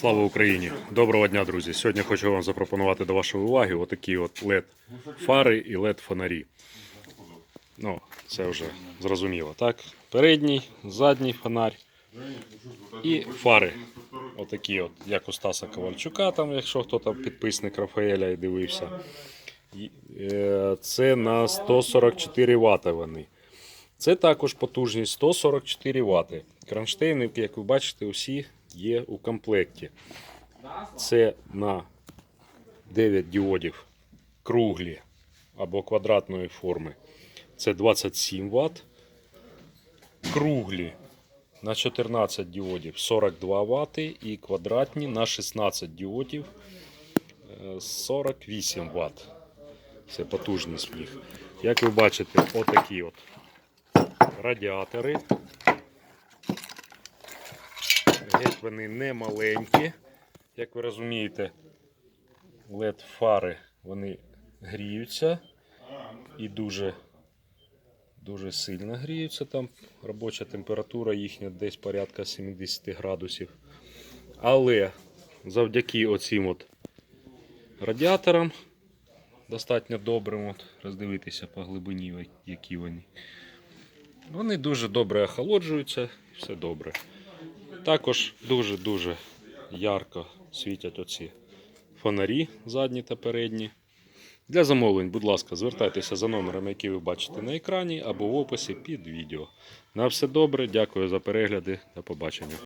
Слава Україні! Доброго дня, друзі! Сьогодні хочу вам запропонувати до вашої уваги отакі от LED фари і LED фонарі. Ну, це вже зрозуміло, так? Передній, задній фонарь і фари. Отакі, от, як у Стаса Ковальчука, там, якщо хто там підписник Рафаеля і дивився. Е, Це на 144 Вт вони. Це також потужність 144 Вт. Кронштейни, як ви бачите, усі є у комплекті. Це на 9 діодів круглі або квадратної форми. Це 27 Вт. Круглі на 14 діодів 42 Вт і квадратні на 16 діодів е, 48 Вт. Це потужність в них. Як ви бачите, отакі от радіатори. Геть вони не маленькі. Як ви розумієте, LED фари вони гріються і дуже, дуже сильно гріються. Там робоча температура їхня десь порядка 70 градусів. Але завдяки оцим от радіаторам достатньо добрим, от, роздивитися по глибині, які вони. Вони дуже добре охолоджуються і все добре. Також дуже-дуже ярко світять оці фонарі задні та передні. Для замовлень, будь ласка, звертайтеся за номерами, які ви бачите на екрані або в описі під відео. На все добре, дякую за перегляди. До побачення.